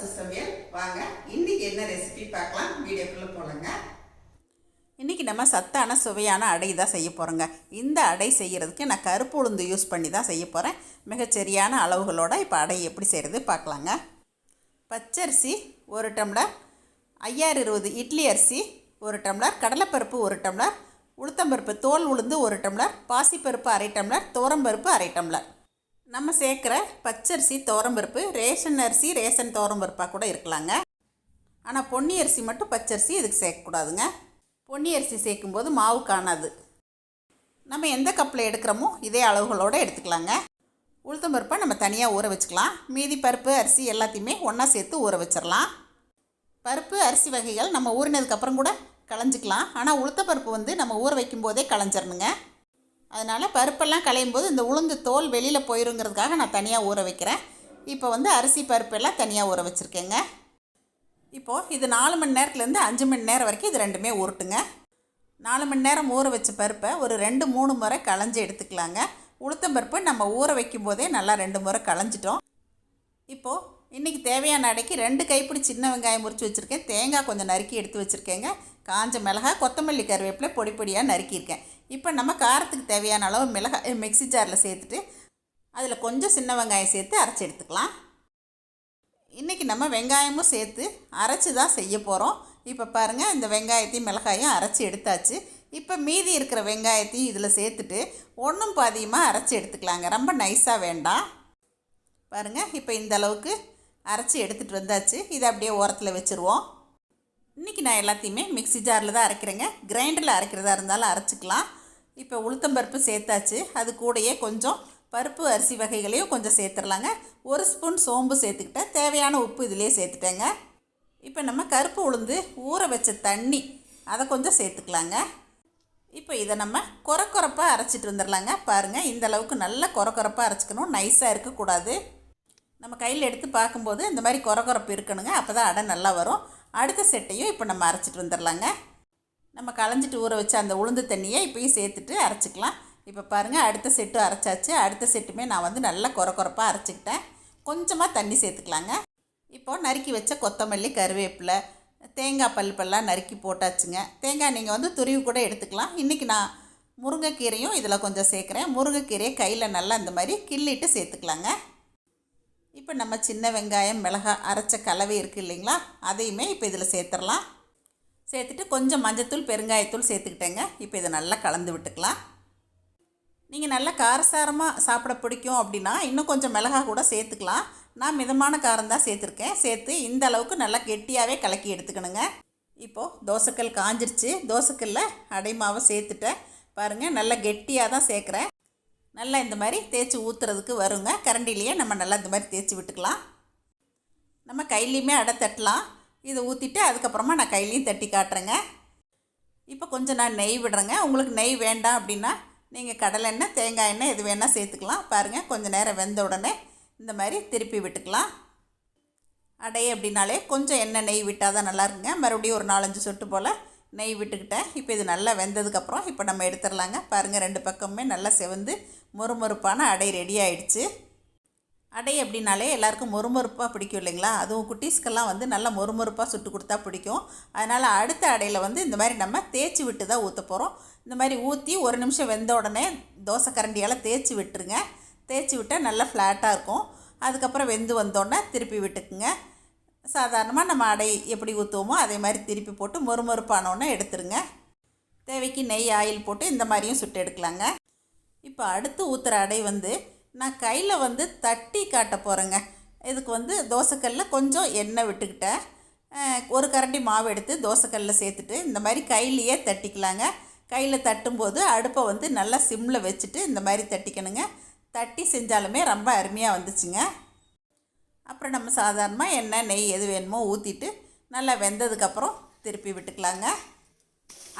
சத்து சமையல் வாங்க என்ன ரெசிபி பார்க்கலாம்? வீடியோக்குள்ளே போகலாங்க இன்றைக்கி நம்ம சத்தான சுவையான அடை தான் செய்ய போகிறோங்க இந்த அடை செய்கிறதுக்கு நான் கருப்பு உளுந்து யூஸ் பண்ணி தான் செய்ய போகிறேன் மிகச்சரியான அளவுகளோட இப்போ அடை எப்படி செய்கிறது பார்க்கலாங்க. பச்சரிசி ஒரு டம்ளர் ஐயாறு இருபது இட்லி அரிசி ஒரு டம்ளர் கடலைப்பருப்பு ஒரு டம்ளர் உளுத்தம்பருப்பு தோல் உளுந்து ஒரு டம்ளர் பாசிப்பருப்பு அரை டம்ளர் துவரம்பருப்பு அரை டம்ளர். நம்ம சேர்க்குற பச்சரிசி துவரம்பருப்பு ரேஷன் அரிசி ரேஷன் துவரம்பருப்பாக கூட இருக்கலாங்க. ஆனால் பொன்னி அரிசி மட்டும் பச்சரிசி இதுக்கு சேர்க்கக்கூடாதுங்க? பொன்னி அரிசி சேர்க்கும்போது மாவு காணாது. நம்ம எந்த கப்பில் எடுக்கிறோமோ இதே அளவுகளோடு எடுத்துக்கலாங்க. உளுத்தம் பருப்பை நம்ம தனியாக ஊற வச்சுக்கலாம். மீதி பருப்பு அரிசி எல்லாத்தையுமே ஒன்றா சேர்த்து ஊற வச்சிடலாம் பருப்பு அரிசி வகைகள் நம்ம ஊறினதுக்கப்புறம் கூட களைஞ்சிக்கலாம். ஆனால் உளுத்தப்பருப்பு வந்து நம்ம ஊற வைக்கும் போதே களைஞ்சிடணுங்க அதனால் பருப்பெல்லாம் களையும் போது இந்த உளுந்து தோல் வெளியில் போயிருங்கிறதுக்காக நான் தனியாக ஊற வைக்கிறேன். இப்போ வந்து அரிசி பருப்பெல்லாம் தனியாக ஊற வச்சுருக்கேங்க. இப்போது இது நாலு மணி நேரத்துலேருந்து அஞ்சு மணி நேரம் வரைக்கும் இது ரெண்டுமே உருட்டுங்க நாலு மணி நேரம் ஊற வச்ச பருப்பை ஒரு ரெண்டு மூணு முறை களைஞ்சி எடுத்துக்கலாங்க. உளுத்தம்பருப்பு நம்ம ஊற வைக்கும் போதே நல்லா ரெண்டு முறை களைஞ்சிட்டோம். இப்போது இன்றைக்கி தேவையான அடைக்கு ரெண்டு கைப்பிடி சின்ன வெங்காயம் முறிச்சு வச்சுருக்கேன். தேங்காய் கொஞ்சம் நறுக்கி எடுத்து வச்சுருக்கேங்க. காஞ்ச மிளகாய் கொத்தமல்லி கருவேப்பிலை பொடி பொடியாக நறுக்கியிருக்கேன். இப்போ நம்ம காரத்துக்கு தேவையான அளவு மிளகாய் மிக்ஸி ஜாரில் சேர்த்துட்டு அதில் கொஞ்சம் சின்ன வெங்காயம் சேர்த்து அரைச்சி எடுத்துக்கலாம். இன்றைக்கி நம்ம வெங்காயமும் சேர்த்து அரைச்சி தான் செய்ய போகிறோம் இப்போ பாருங்கள் இந்த வெங்காயத்தையும் மிளகாயும் அரைச்சி எடுத்தாச்சு. இப்போ மீதி இருக்கிற வெங்காயத்தையும் இதில் சேர்த்துட்டு ஒன்றும் பாதியமாக அரைச்சி எடுத்துக்கலாங்க. ரொம்ப நைஸாக வேண்டாம். பாருங்கள் இப்போ இந்த அளவுக்கு அரைச்சி எடுத்துகிட்டு வந்தாச்சு. இதை அப்படியே ஓரத்தில் வச்சுருவோம். இன்றைக்கி நான் எல்லாத்தையுமே மிக்ஸி ஜாரில் தான் அரைக்கிறேங்க. கிரைண்டரில் அரைக்கிறதா இருந்தாலும் அரைச்சிக்கலாம். இப்போ உளுத்தம்பருப்பு சேர்த்தாச்சு. அது கூடயே கொஞ்சம் பருப்பு அரிசி வகைகளையும் கொஞ்சம் சேர்த்துடலாங்க. ஒரு ஸ்பூன் சோம்பு சேர்த்துக்கிட்டேன். தேவையான உப்பு இதிலே சேர்த்துட்டேங்க. இப்போ நம்ம கருப்பு உளுந்து ஊற வச்ச தண்ணி அதை கொஞ்சம் சேர்த்துக்கலாங்க. இப்போ இதை நம்ம கொர கொரப்பாக அரைச்சிட்டு வந்துடலாங்க. பாருங்கள் இந்த அளவுக்கு நல்லா கொர கொரப்பாக அரைச்சிக்கணும். நைஸாக இருக்கக்கூடாது. நம்ம கையில் எடுத்து பார்க்கும்போது இந்த மாதிரி கொர கொரப்பு இருக்கணுங்க. அப்போ தான் அடை நல்லா வரும். அடுத்த செட்டையும் இப்போ நம்ம அரைச்சிட்டு வந்துடலாங்க. நம்ம களைஞ்சிட்டு ஊற வச்ச அந்த உளுந்து தண்ணியை இப்போயும் சேர்த்துட்டு அரைச்சிக்கலாம். இப்போ பாருங்கள் அடுத்த செட்டு அரைச்சாச்சு. அடுத்த செட்டுமே நான் வந்து நல்லா கொர கொரப்பாக அரைச்சிக்கிட்டேன். கொஞ்சமாக தண்ணி சேர்த்துக்கலாங்க. இப்போது நறுக்கி வச்ச கொத்தமல்லி கருவேப்பிலை தேங்காய் பல்பெல்லாம் நறுக்கி போட்டாச்சுங்க. தேங்காய் நீங்கள் வந்து துருவி கூட எடுத்துக்கலாம். இன்றைக்கி நான் முருங்கைக்கீரையும் இதில் கொஞ்சம் சேர்க்குறேன். முருங்கைக்கீரையை கையில் நல்லா இந்த மாதிரி கிள்ளிட்டு சேர்த்துக்கலாங்க. இப்போ நம்ம சின்ன வெங்காயம் மிளகாய் அரைச்ச கலவை இருக்குது இல்லைங்களா? அதையுமே இப்போ இதில் சேர்த்துடலாம். சேர்த்துட்டு கொஞ்சம் மஞ்சத்தூள் பெருங்காயத்தூள் சேர்த்துக்கிட்டேங்க. இப்போ இதை நல்லா கலந்து விட்டுக்கலாம். நீங்கள் நல்லா காரசாரமாக சாப்பிட பிடிக்கும் அப்படின்னா இன்னும் கொஞ்சம் மிளகா கூட சேர்த்துக்கலாம். நான் மிதமான காரம் தான் சேர்த்துருக்கேன். சேர்த்து இந்த அளவுக்கு நல்லா கெட்டியாகவே கலக்கி எடுத்துக்கணுங்க. இப்போது தோசைக்கல் காஞ்சிருச்சு. தோசைக்கல்ல அடைமாவை சேர்த்துட்டேன். பாருங்கள் நல்லா கெட்டியாக தான் சேர்க்குறேன். நல்லா இந்த மாதிரி தேய்ச்சி ஊற்றுறதுக்கு வருங்க. கரண்டிலேயே நம்ம நல்லா இந்த மாதிரி தேய்ச்சி விட்டுக்கலாம். நம்ம கையிலையுமே அடை தட்டலாம். இதை ஊற்றிட்டு அதுக்கப்புறமா நான் கையிலையும் தட்டி காட்டுறேங்க. இப்போ கொஞ்சம் நான் நெய் விடுறேங்க. உங்களுக்கு நெய் வேண்டாம் அப்படின்னா நீங்கள் கடலை எண்ணெய் தேங்காய் எண்ணெய் எது வேணால் சேர்த்துக்கலாம். பாருங்கள் கொஞ்சம் நேரம் வெந்த உடனே இந்த மாதிரி திருப்பி விட்டுக்கலாம். அடை அப்படின்னாலே கொஞ்சம் எண்ணெய் நெய் விட்டால் தான் நல்லா இருக்குங்க. மறுபடியும் ஒரு நாலஞ்சு சொட்டு போல் நெய் விட்டுக்கிட்டேன். இப்போ இது நல்லா வெந்ததுக்கப்புறம் இப்போ நம்ம எடுத்துடலாங்க. பாருங்கள் ரெண்டு பக்கமுமே நல்லா செவந்து மொறுமொறுப்பான அடை ரெடி ஆயிடுச்சு. அடை அப்படின்னாலே எல்லாருக்கும் மொறுமொறுப்பாக பிடிக்கும் இல்லைங்களா? அதுவும் குட்டீஸ்க்கெல்லாம் வந்து நல்லா மொறுமொறுப்பாக சுட்டு கொடுத்தா பிடிக்கும். அதனால் அடுத்த அடையில் வந்து இந்த மாதிரி நம்ம தேய்ச்சி விட்டு தான் ஊற்ற போகிறோம் இந்த மாதிரி ஊற்றி ஒரு நிமிஷம் வெந்த உடனே தோசை கரண்டியால் தேய்ச்சி விட்டுருங்க. தேய்ச்சி விட்டால் நல்லா ஃப்ளாட்டாக இருக்கும். அதுக்கப்புறம் வெந்து வந்தோடனே திருப்பி விட்டுக்குங்க. சாதாரணமாக நம்ம அடை எப்படி ஊற்றுவோமோ அதே மாதிரி திருப்பி போட்டு மொறுமொறுப்பானோடனே எடுத்துருங்க. தேவைக்கு நெய் ஆயில் போட்டு இந்த மாதிரியும் சுட்டு எடுக்கலாங்க. இப்போ அடுத்து ஊற்றுற அடை வந்து நான் கையில் வந்து தட்டி காட்ட போகிறேங்க இதுக்கு வந்து தோசைக்கல்ல கொஞ்சம் எண்ணெய் விட்டுக்கிட்டேன். ஒரு கரண்டி மாவு எடுத்து தோசைக்கல்ல சேர்த்துட்டு இந்த மாதிரி கையிலையே தட்டிக்கலாங்க. கையில் தட்டும்போது அடுப்பை வந்து நல்லா சிம்மில் வச்சுட்டு இந்த மாதிரி தட்டிக்கணுங்க. தட்டி செஞ்சாலுமே ரொம்ப அருமையாக வந்துச்சுங்க. அப்புறம் நம்ம சாதாரணமாக எண்ணெய் நெய் எது வேணுமோ ஊற்றிட்டு நல்லா வெந்ததுக்கப்புறம் திருப்பி விட்டுக்கலாங்க.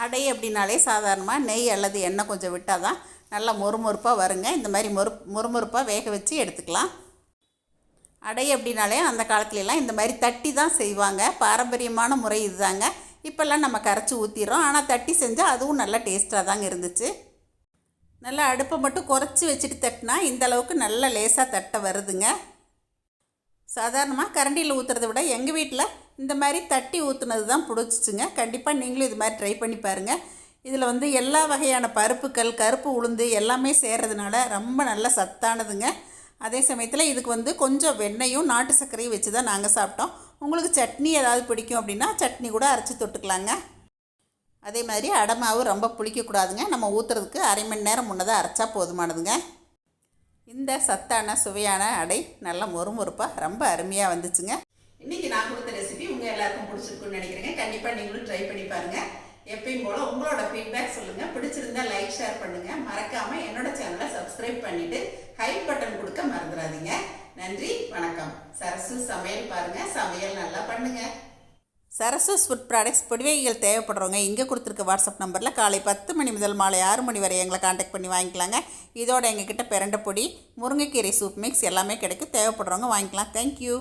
அடை அப்படின்னாலே சாதாரணமாக நெய் அல்லது எண்ணெய் கொஞ்சம் விட்டால் தான் நல்லா மொறுமொறுப்பாக வருங்க. இந்த மாதிரி மொறு மொறுமொறுப்பாக வேக வச்சு எடுத்துக்கலாம். அடை அப்படின்னாலே அந்த காலத்துலலாம் இந்த மாதிரி தட்டி தான் செய்வாங்க. பாரம்பரியமான முறை இதுதாங்க. இப்போல்லாம் நம்ம கரைச்சி ஊற்றிடுறோம் ஆனால் தட்டி செஞ்சால் அதுவும் நல்லா டேஸ்ட்டாக தாங்க இருந்துச்சு. நல்லா அடுப்பை மட்டும் குறைச்சி வச்சுட்டு தட்டினா இந்த அளவுக்கு நல்ல லேசாக தட்டை வருதுங்க. சாதாரணமாக கரண்டியில் ஊற்றுறத விட எங்கள் வீட்டில் இந்த மாதிரி தட்டி ஊற்றுனது தான் பிடிச்சிச்சுங்க. கண்டிப்பாக நீங்களும் இது மாதிரி ட்ரை பண்ணி பாருங்கள் இதில் வந்து எல்லா வகையான பருப்புக்கள் கருப்பு உளுந்து எல்லாமே சேர்கிறதுனால ரொம்ப நல்ல சத்தானதுங்க. அதே சமயத்தில் இதுக்கு வந்து கொஞ்சம் வெண்ணையும் நாட்டு சர்க்கரையும் வச்சு தான் நாங்கள் சாப்பிட்டோம். உங்களுக்கு சட்னி ஏதாவது பிடிக்கும் அப்படின்னா சட்னி கூட அரைச்சி தொட்டுக்கலாங்க. அதே மாதிரி அடமாவு ரொம்ப புளிக்கக்கூடாதுங்க. நம்ம ஊற்றுறதுக்கு அரை மணி நேரம் முன்னதாக அரைச்சா போதுமானதுங்க. இந்த சத்தான சுவையான அடை நல்லா மொறுமொறுப்பாக ரொம்ப அருமையாக வந்துச்சுங்க. இன்றைக்கி நான் கொடுத்த ரெசிபி உங்கள் எல்லாருக்கும் பிடிச்சிருக்குன்னு நினைக்கிறேங்க. கண்டிப்பாக நீங்களும் ட்ரை பண்ணி பாருங்கள் எப்பயும் போல் உங்களோட ஃபீட்பேக் சொல்லுங்கள் பிடிச்சிருந்தா லைக் ஷேர் பண்ணுங்கள் மறக்காமல் என்னோட சேனலை சப்ஸ்கிரைப் பண்ணிவிட்டு ஹை பட்டன் கொடுக்க மறந்துடாதீங்க. நன்றி வணக்கம். சரசு சமையல் பாருங்கள் சமையல் நல்லா பண்ணுங்கள் சரஸ்வஸ் ஃபுட் ப்ராடக்ட்ஸ் பொடிவைகள் தேவைப்படுறவங்க இங்கே கொடுத்துருக்க வாட்ஸ்அப் நம்பரில் காலை பத்து மணி முதல் மாலை ஆறு மணி வரை எங்களை காண்டாக்ட் பண்ணி வாங்கிக்கலாங்க. இதோட எங்ககிட்ட பிறண்ட பொடி முருங்கைக்கீரை சூப் மிக்ஸ் எல்லாமே கிடைக்கும். தேவைப்படுறவங்க வாங்கிக்கலாம். தேங்க்யூ